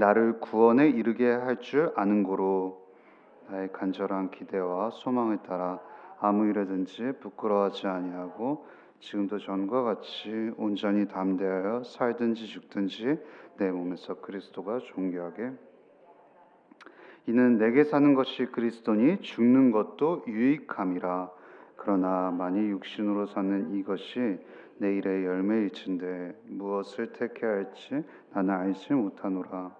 나를 구원에 이르게 할 줄 아는 고로 나의 간절한 기대와 소망을 따라 아무 일에든지 부끄러워하지 아니하고 지금도 전과 같이 온전히 담대하여 살든지 죽든지 내 몸에서 그리스도가 존귀하게. 이는 내게 사는 것이 그리스도니 죽는 것도 유익함이라. 그러나 만일 육신으로 사는 이것이 내일의 열매일진데 무엇을 택해야 할지 나는 알지 못하노라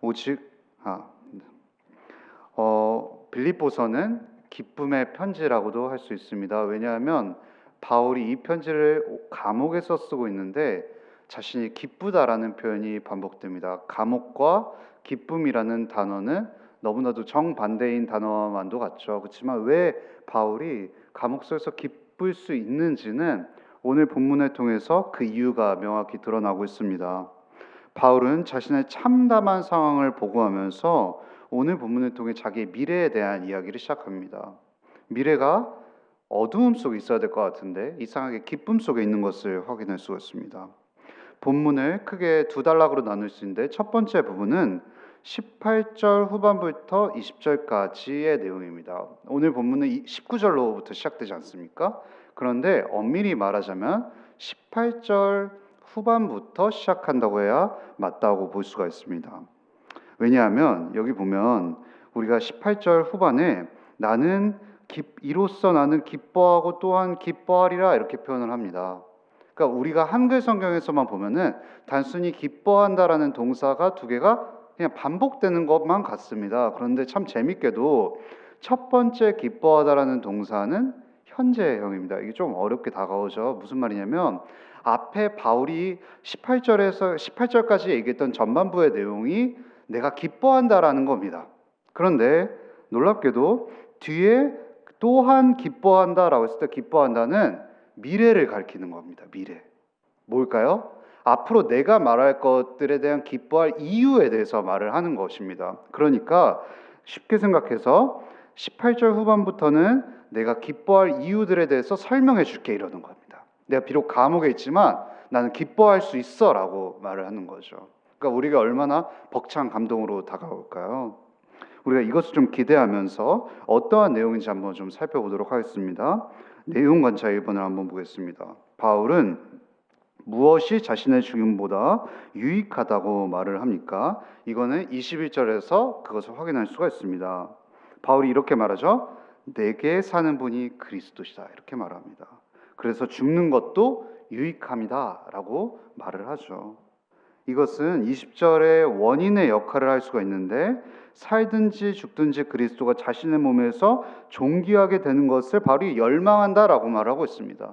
오직 아 어, 빌립보서는 기쁨의 편지라고도 할 수 있습니다. 왜냐하면 바울이 이 편지를 감옥에서 쓰고 있는데 자신이 기쁘다라는 표현이 반복됩니다. 감옥과 기쁨이라는 단어는 너무나도 정반대인 단어만도 같죠. 그렇지만 왜 바울이 감옥 속에서 기쁠 수 있는지는 오늘 본문을 통해서 그 이유가 명확히 드러나고 있습니다. 바울은 자신의 참담한 상황을 보고하면서 오늘 본문을 통해 자기의 미래에 대한 이야기를 시작합니다. 미래가 어두움 속에 있어야 될 것 같은데 이상하게 기쁨 속에 있는 것을 확인할 수가 있습니다. 본문을 크게 두 단락으로 나눌 수 있는데 첫 번째 부분은 18절 후반부터 20절까지의 내용입니다. 오늘 본문은 19절로부터 시작되지 않습니까? 그런데 엄밀히 말하자면 18절 후반부터 시작한다고 해야 맞다고 볼 수가 있습니다. 왜냐하면 여기 보면 우리가 18절 후반에 나는 기, 이로써 나는 기뻐하고 또한 기뻐하리라 이렇게 표현을 합니다. 그러니까 우리가 한글 성경에서만 보면은 단순히 기뻐한다라는 동사가 두 개가 그냥 반복되는 것만 같습니다. 그런데 참 재밌게도 첫 번째 기뻐하다라는 동사는 현재형입니다. 이게 좀 어렵게 다가오죠. 무슨 말이냐면 앞에 바울이 18절에서 18절까지 얘기했던 전반부의 내용이 내가 기뻐한다라는 겁니다. 그런데 놀랍게도 뒤에 또한 기뻐한다라고 했을 때 기뻐한다는 미래를 가리키는 겁니다. 미래. 뭘까요? 앞으로 내가 말할 것들에 대한 기뻐할 이유에 대해서 말을 하는 것입니다. 그러니까 쉽게 생각해서 18절 후반부터는 내가 기뻐할 이유들에 대해서 설명해 줄게 이러는 겁니다. 내가 비록 감옥에 있지만 나는 기뻐할 수 있어 라고 말을 하는 거죠. 그러니까 우리가 얼마나 벅찬 감동으로 다가올까요? 우리가 이것을 좀 기대하면서 어떠한 내용인지 한번 좀 살펴보도록 하겠습니다. 내용 관차 1번을 한번 보겠습니다. 바울은 무엇이 자신의 죽음보다 유익하다고 말을 합니까? 이거는 21절에서 그것을 확인할 수가 있습니다. 바울이 이렇게 말하죠. 내게 사는 분이 그리스도시다. 이렇게 말합니다. 그래서 죽는 것도 유익함이다라고 말을 하죠. 이것은 20절의 원인의 역할을 할 수가 있는데 살든지 죽든지 그리스도가 자신의 몸에서 존귀하게 되는 것을 바울이 열망한다라고 말하고 있습니다.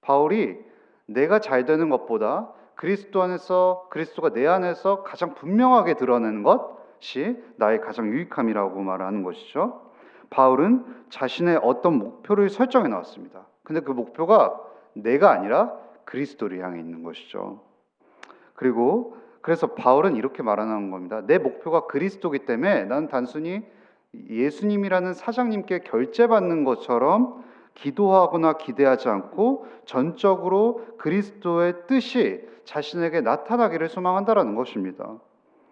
바울이 내가 잘 되는 것보다 그리스도 안에서 그리스도가 내 안에서 가장 분명하게 드러내는 것이 나의 가장 유익함이라고 말하는 것이죠. 바울은 자신의 어떤 목표를 설정해 나왔습니다. 근데 그 목표가 내가 아니라 그리스도를 향해 있는 것이죠. 그리고 그래서 바울은 이렇게 말하는 겁니다. 내 목표가 그리스도기 때문에 나는 단순히 예수님이라는 사장님께 결제받는 것처럼 기도하거나 기대하지 않고 전적으로 그리스도의 뜻이 자신에게 나타나기를 소망한다라는 것입니다.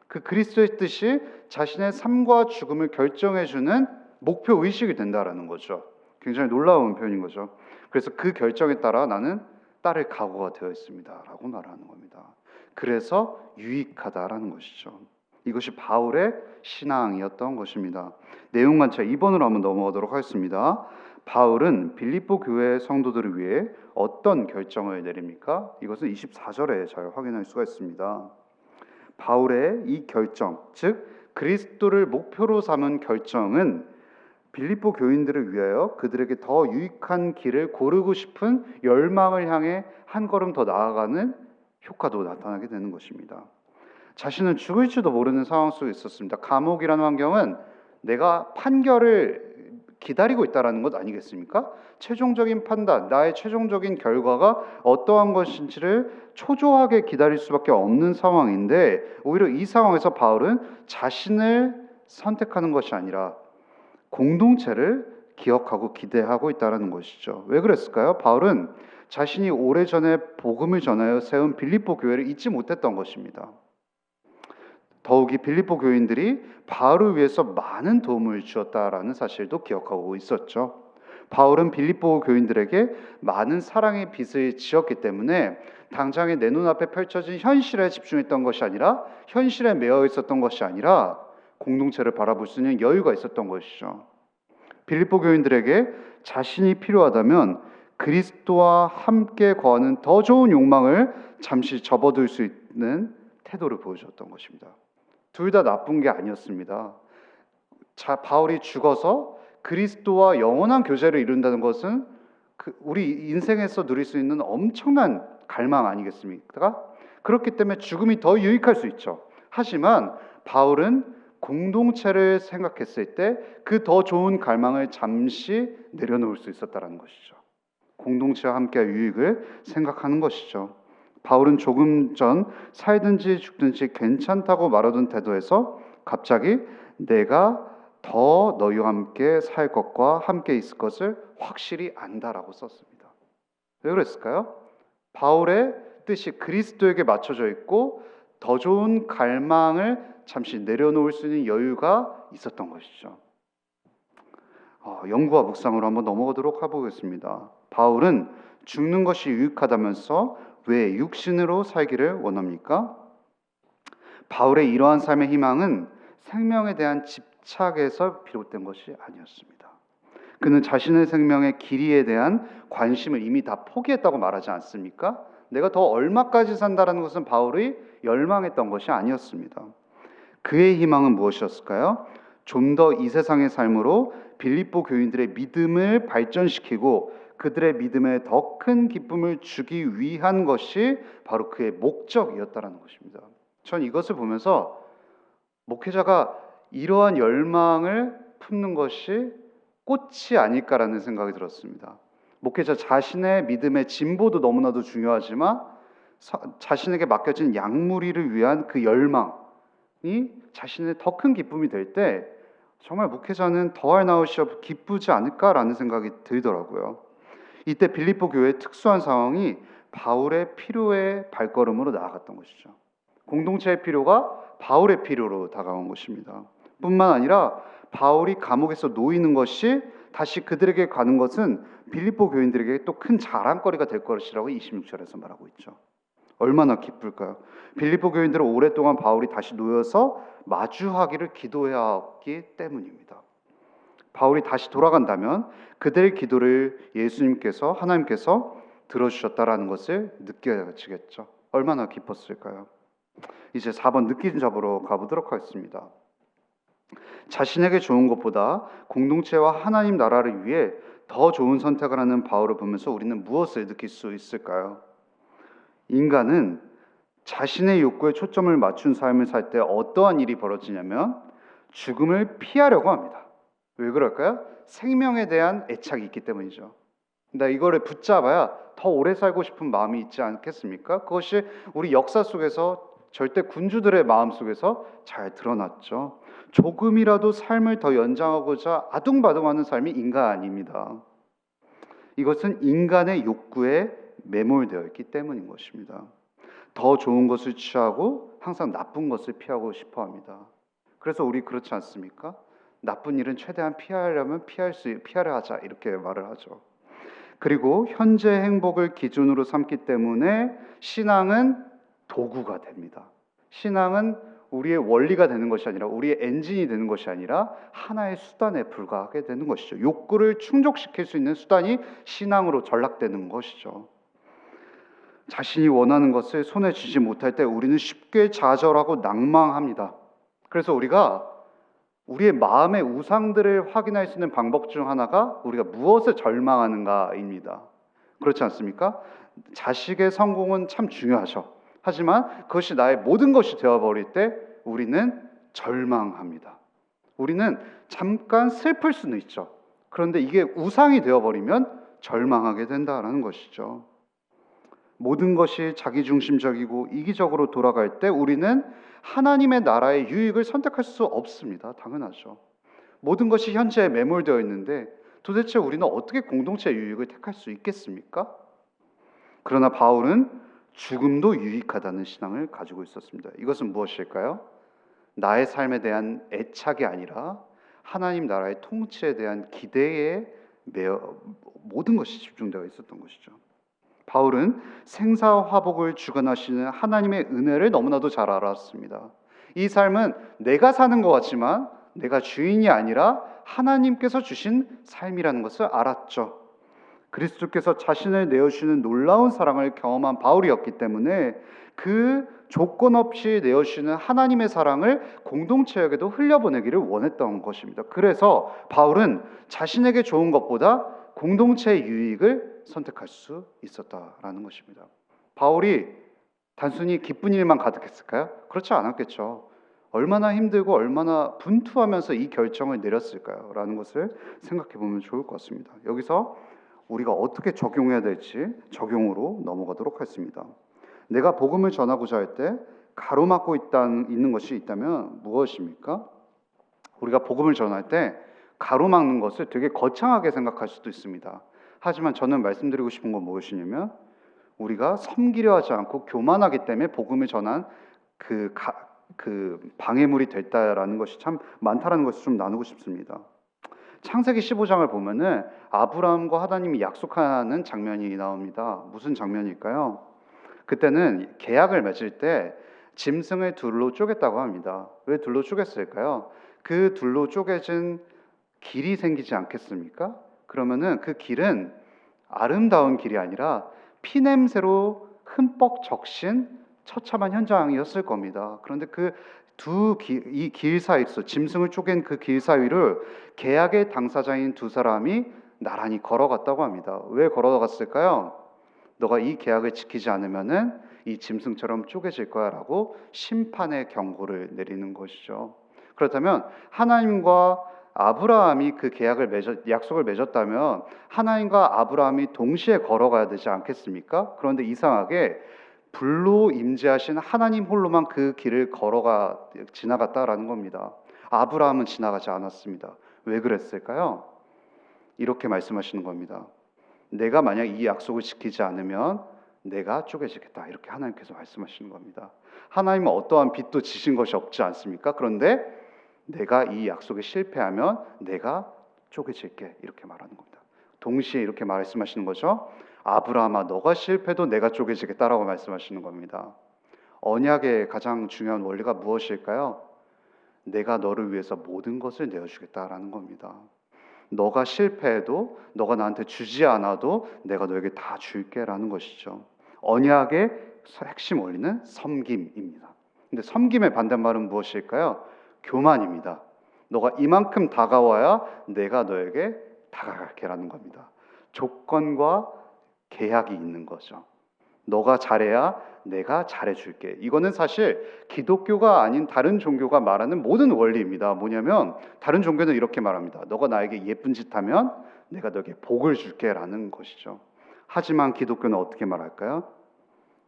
그 그리스도의 뜻이 자신의 삶과 죽음을 결정해 주는 목표 의식이 된다라는 거죠. 굉장히 놀라운 표현인 거죠. 그래서 그 결정에 따라 나는 따를 각오가 되어 있습니다라고 말하는 겁니다. 그래서 유익하다라는 것이죠. 이것이 바울의 신앙이었던 것입니다. 내용 관차 2번으로 한번 넘어가도록 하겠습니다. 바울은 빌립보 교회 성도들을 위해 어떤 결정을 내립니까? 이것은 24절에 잘 확인할 수가 있습니다. 바울의 이 결정, 즉 그리스도를 목표로 삼은 결정은 빌립보 교인들을 위하여 그들에게 더 유익한 길을 고르고 싶은 열망을 향해 한 걸음 더 나아가는 효과도 나타나게 되는 것입니다. 자신은 죽을지도 모르는 상황 속에 있었습니다. 감옥이라는 환경은 내가 판결을 기다리고 있다라는 것 아니겠습니까? 최종적인 판단, 나의 최종적인 결과가 어떠한 것인지를 초조하게 기다릴 수밖에 없는 상황인데 오히려 이 상황에서 바울은 자신을 선택하는 것이 아니라 공동체를 기억하고 기대하고 있다는 것이죠. 왜 그랬을까요? 바울은 자신이 오래전에 복음을 전하여 세운 빌립보 교회를 잊지 못했던 것입니다. 더욱이 빌립보 교인들이 바울을 위해서 많은 도움을 주었다라는 사실도 기억하고 있었죠. 바울은 빌립보 교인들에게 많은 사랑의 빚을 지었기 때문에 당장에 내 눈앞에 펼쳐진 현실에 집중했던 것이 아니라 현실에 매여 있었던 것이 아니라 공동체를 바라볼 수 있는 여유가 있었던 것이죠. 빌립보 교인들에게 자신이 필요하다면 그리스도와 함께 거하는 더 좋은 욕망을 잠시 접어둘 수 있는 태도를 보여줬던 것입니다. 둘 다 나쁜 게 아니었습니다. 자, 바울이 죽어서 그리스도와 영원한 교제를 이룬다는 것은 그 우리 인생에서 누릴 수 있는 엄청난 갈망 아니겠습니까? 그렇기 때문에 죽음이 더 유익할 수 있죠. 하지만 바울은 공동체를 생각했을 때 그 더 좋은 갈망을 잠시 내려놓을 수 있었다는 것이죠. 공동체와 함께할 유익을 생각하는 것이죠. 바울은 조금 전 살든지 죽든지 괜찮다고 말하던 태도에서 갑자기 내가 더 너희와 함께 살 것과 함께 있을 것을 확실히 안다라고 썼습니다. 왜 그랬을까요? 바울의 뜻이 그리스도에게 맞춰져 있고 더 좋은 갈망을 잠시 내려놓을 수 있는 여유가 있었던 것이죠. 어, 연구와 묵상으로 한번 넘어가도록 해보겠습니다. 바울은 죽는 것이 유익하다면서 왜 육신으로 살기를 원합니까? 바울의 이러한 삶의 희망은 생명에 대한 집착에서 비롯된 것이 아니었습니다. 그는 자신의 생명의 길이에 대한 관심을 이미 다 포기했다고 말하지 않습니까? 내가 더 얼마까지 산다라는 것은 바울이 열망했던 것이 아니었습니다. 그의 희망은 무엇이었을까요? 좀 더 이 세상의 삶으로 빌립보 교인들의 믿음을 발전시키고 그들의 믿음에 더 큰 기쁨을 주기 위한 것이 바로 그의 목적이었다라는 것입니다. 전 이것을 보면서 목회자가 이러한 열망을 품는 것이 꽃이 아닐까라는 생각이 들었습니다. 목회자 자신의 믿음의 진보도 너무나도 중요하지만 자신에게 맡겨진 양무리를 위한 그 열망이 자신의 더 큰 기쁨이 될 때 정말 목회자는 더할 없이 기쁘지 않을까라는 생각이 들더라고요. 이때 빌립보 교회의 특수한 상황이 바울의 필요의 발걸음으로 나아갔던 것이죠. 공동체의 필요가 바울의 필요로 다가온 것입니다. 뿐만 아니라 바울이 감옥에서 놓이는 것이 다시 그들에게 가는 것은 빌립보 교인들에게 또 큰 자랑거리가 될 것이라고 26절에서 말하고 있죠. 얼마나 기쁠까요? 빌립보 교인들은 오랫동안 바울이 다시 놓여서 마주하기를 기도해왔기 때문입니다. 바울이 다시 돌아간다면 그들의 기도를 예수님께서 하나님께서 들어주셨다라는 것을 느껴지겠죠. 얼마나 기뻤을까요? 이제 4번 느낀 잡으러 가보도록 하겠습니다. 자신에게 좋은 것보다 공동체와 하나님 나라를 위해 더 좋은 선택을 하는 바울을 보면서 우리는 무엇을 느낄 수 있을까요? 인간은 자신의 욕구에 초점을 맞춘 삶을 살 때 어떠한 일이 벌어지냐면 죽음을 피하려고 합니다. 왜 그럴까요? 생명에 대한 애착이 있기 때문이죠. 나 이거를 붙잡아야 더 오래 살고 싶은 마음이 있지 않겠습니까? 그것이 우리 역사 속에서 절대 군주들의 마음 속에서 잘 드러났죠. 조금이라도 삶을 더 연장하고자 아둥바둥하는 삶이 인간입니다. 이것은 인간의 욕구에 매몰되어 있기 때문인 것입니다. 더 좋은 것을 취하고 항상 나쁜 것을 피하고 싶어 합니다. 그래서 우리 그렇지 않습니까? 나쁜 일은 최대한 피하려면 피할 수 피하려 하자 이렇게 말을 하죠. 그리고 현재 행복을 기준으로 삼기 때문에 신앙은 도구가 됩니다. 신앙은 우리의 원리가 되는 것이 아니라 우리의 엔진이 되는 것이 아니라 하나의 수단에 불과하게 되는 것이죠. 욕구를 충족시킬 수 있는 수단이 신앙으로 전락되는 것이죠. 자신이 원하는 것을 손에 쥐지 못할 때 우리는 쉽게 좌절하고 낭망합니다. 그래서 우리가 우리의 마음의 우상들을 확인할 수 있는 방법 중 하나가 우리가 무엇을 절망하는가입니다. 그렇지 않습니까? 자식의 성공은 참 중요하죠. 하지만 그것이 나의 모든 것이 되어버릴 때 우리는 절망합니다. 우리는 잠깐 슬플 수는 있죠. 그런데 이게 우상이 되어버리면 절망하게 된다라는 것이죠. 모든 것이 자기중심적이고 이기적으로 돌아갈 때 우리는 하나님의 나라의 유익을 선택할 수 없습니다. 당연하죠. 모든 것이 현재에 매몰되어 있는데 도대체 우리는 어떻게 공동체 유익을 택할 수 있겠습니까? 그러나 바울은 죽음도 유익하다는 신앙을 가지고 있었습니다. 이것은 무엇일까요? 나의 삶에 대한 애착이 아니라 하나님 나라의 통치에 대한 기대에 매어 모든 것이 집중되어 있었던 것이죠. 바울은 생사화복을 주관하시는 하나님의 은혜를 너무나도 잘 알았습니다. 이 삶은 내가 사는 것 같지만 내가 주인이 아니라 하나님께서 주신 삶이라는 것을 알았죠. 그리스도께서 자신을 내어주시는 놀라운 사랑을 경험한 바울이었기 때문에 그 조건 없이 내어주시는 하나님의 사랑을 공동체에게도 흘려보내기를 원했던 것입니다. 그래서 바울은 자신에게 좋은 것보다 공동체의 유익을 선택할 수 있었다라는 것입니다. 바울이 단순히 기쁜 일만 가득했을까요? 그렇지 않았겠죠. 얼마나 힘들고 얼마나 분투하면서 이 결정을 내렸을까요? 라는 것을 생각해 보면 좋을 것 같습니다. 여기서 우리가 어떻게 적용해야 될지 적용으로 넘어가도록 하겠습니다. 내가 복음을 전하고자 할 때 가로막고 있는 것이 있다면 무엇입니까? 우리가 복음을 전할 때 가로막는 것을 되게 거창하게 생각할 수도 있습니다. 하지만 저는 말씀드리고 싶은 건 무엇이냐면 우리가 섬기려 하지 않고 교만하기 때문에 복음을 전한 그, 가, 그 방해물이 됐다라는 것이 참 많다라는 것을 좀 나누고 싶습니다. 창세기 15장을 보면은 아브라함과 하나님이 약속하는 장면이 나옵니다. 무슨 장면일까요? 그때는 계약을 맺을 때 짐승을 둘로 쪼갰다고 합니다. 왜 둘로 쪼갰을까요? 그 둘로 쪼개진 길이 생기지 않겠습니까? 그러면은 그 길은 아름다운 길이 아니라 피냄새로 흠뻑 적신 처참한 현장이었을 겁니다. 그런데 그 두 이길 사이에서 짐승을 쪼갠 그 길 사이를 계약의 당사자인 두 사람이 나란히 걸어갔다고 합니다. 왜 걸어갔을까요? 너가 이 계약을 지키지 않으면은 이 짐승처럼 쪼개질 거야라고 심판의 경고를 내리는 것이죠. 그렇다면 하나님과 아브라함이 그 계약을 맺었, 약속을 맺었다면 하나님과 아브라함이 동시에 걸어가야 되지 않겠습니까? 그런데 이상하게 불로 임재하신 하나님 홀로만 그 길을 걸어가 지나갔다라는 겁니다. 아브라함은 지나가지 않았습니다. 왜 그랬을까요? 이렇게 말씀하시는 겁니다. 내가 만약 이 약속을 지키지 않으면 내가 쪼개지겠다. 이렇게 하나님께서 말씀하시는 겁니다. 하나님은 어떠한 빚도 지신 것이 없지 않습니까? 그런데 내가 이 약속에 실패하면 내가 쪼개질게. 이렇게 말하는 겁니다. 동시에 이렇게 말씀하시는 거죠. 아브라함아 너가 실패도 내가 쪼개지겠다라고 말씀하시는 겁니다. 언약의 가장 중요한 원리가 무엇일까요? 내가 너를 위해서 모든 것을 내어주겠다라는 겁니다. 너가 실패해도 너가 나한테 주지 않아도 내가 너에게 다 줄게라는 것이죠. 언약의 핵심 원리는 섬김입니다. 근데 섬김의 반대말은 무엇일까요? 교만입니다. 너가 이만큼 다가와야 내가 너에게 다가갈게라는 겁니다. 조건과 계약이 있는 거죠. 너가 잘해야 내가 잘해줄게. 이거는 사실 기독교가 아닌 다른 종교가 말하는 모든 원리입니다. 뭐냐면 다른 종교는 이렇게 말합니다. 너가 나에게 예쁜 짓 하면 내가 너에게 복을 줄게라는 것이죠. 하지만 기독교는 어떻게 말할까요?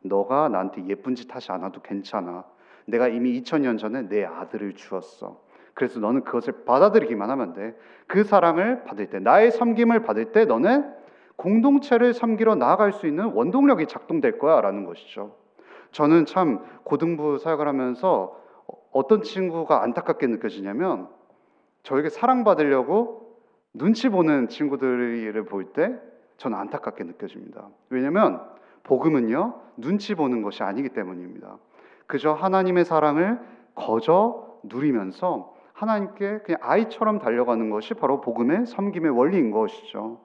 너가 나한테 예쁜 짓 하지 않아도 괜찮아. 내가 이미 2000년 전에 내 아들을 주었어. 그래서 너는 그것을 받아들이기만 하면 돼. 그 사랑을 받을 때, 나의 섬김을 받을 때 너는 공동체를 섬기러 나아갈 수 있는 원동력이 작동될 거야라는 것이죠. 저는 참 고등부 사역을 하면서 어떤 친구가 안타깝게 느껴지냐면 저에게 사랑받으려고 눈치 보는 친구들을 볼 때 저는 안타깝게 느껴집니다. 왜냐하면 복음은요 눈치 보는 것이 아니기 때문입니다. 그저 하나님의 사랑을 거저 누리면서 하나님께 그냥 아이처럼 달려가는 것이 바로 복음의 섬김의 원리인 것이죠.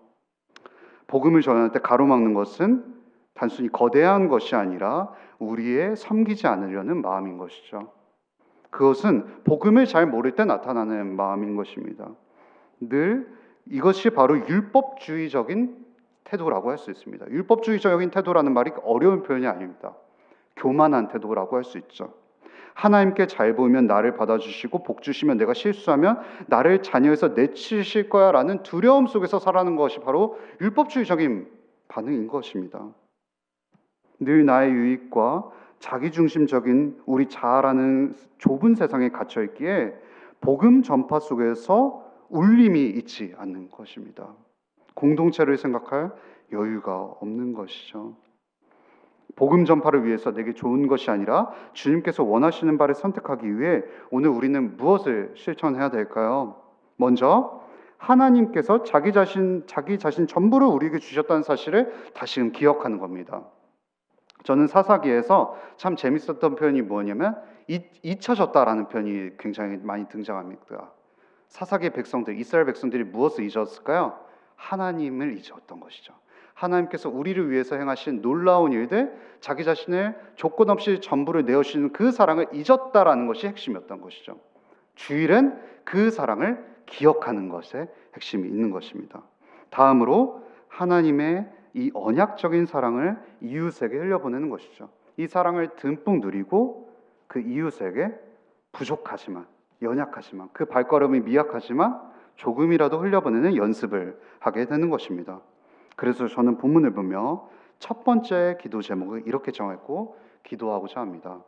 복음을 전할 때 가로막는 것은 단순히 거대한 것이 아니라 우리의 섬기지 않으려는 마음인 것이죠. 그것은 복음을 잘 모를 때 나타나는 마음인 것입니다. 늘 이것이 바로 율법주의적인 태도라고 할 수 있습니다. 율법주의적인 태도라는 말이 어려운 표현이 아닙니다. 교만한 태도라고 할 수 있죠. 하나님께 잘 보이면 나를 받아주시고 복 주시면 내가 실수하면 나를 자녀에서 내치실 거야라는 두려움 속에서 살아가는 것이 바로 율법주의적인 반응인 것입니다. 늘 나의 유익과 자기중심적인 우리 자아라는 좁은 세상에 갇혀 있기에 복음 전파 속에서 울림이 있지 않는 것입니다. 공동체를 생각할 여유가 없는 것이죠. 복음 전파를 위해서 내게 좋은 것이 아니라 주님께서 원하시는 바를 선택하기 위해 오늘 우리는 무엇을 실천해야 될까요? 먼저 하나님께서 자기 자신 자기 자신 전부를 우리에게 주셨다는 사실을 다시금 기억하는 겁니다. 저는 사사기에서 참 재밌었던 표현이 뭐냐면 잊, 잊혀졌다라는 표현이 굉장히 많이 등장합니다. 사사기 백성들, 이스라엘 백성들이 무엇을 잊었을까요? 하나님을 잊었던 것이죠. 하나님께서 우리를 위해서 행하신 놀라운 일들, 자기 자신을 조건 없이 전부를 내어주시는 그 사랑을 잊었다라는 것이 핵심이었던 것이죠. 주일은 그 사랑을 기억하는 것에 핵심이 있는 것입니다. 다음으로 하나님의 이 언약적인 사랑을 이웃에게 흘려보내는 것이죠. 이 사랑을 듬뿍 누리고 그 이웃에게 부족하지만 연약하지만 그 발걸음이 미약하지만 조금이라도 흘려보내는 연습을 하게 되는 것입니다. 그래서 저는 본문을 보며 첫 번째 기도 제목을 이렇게 정했고 기도하고자 합니다.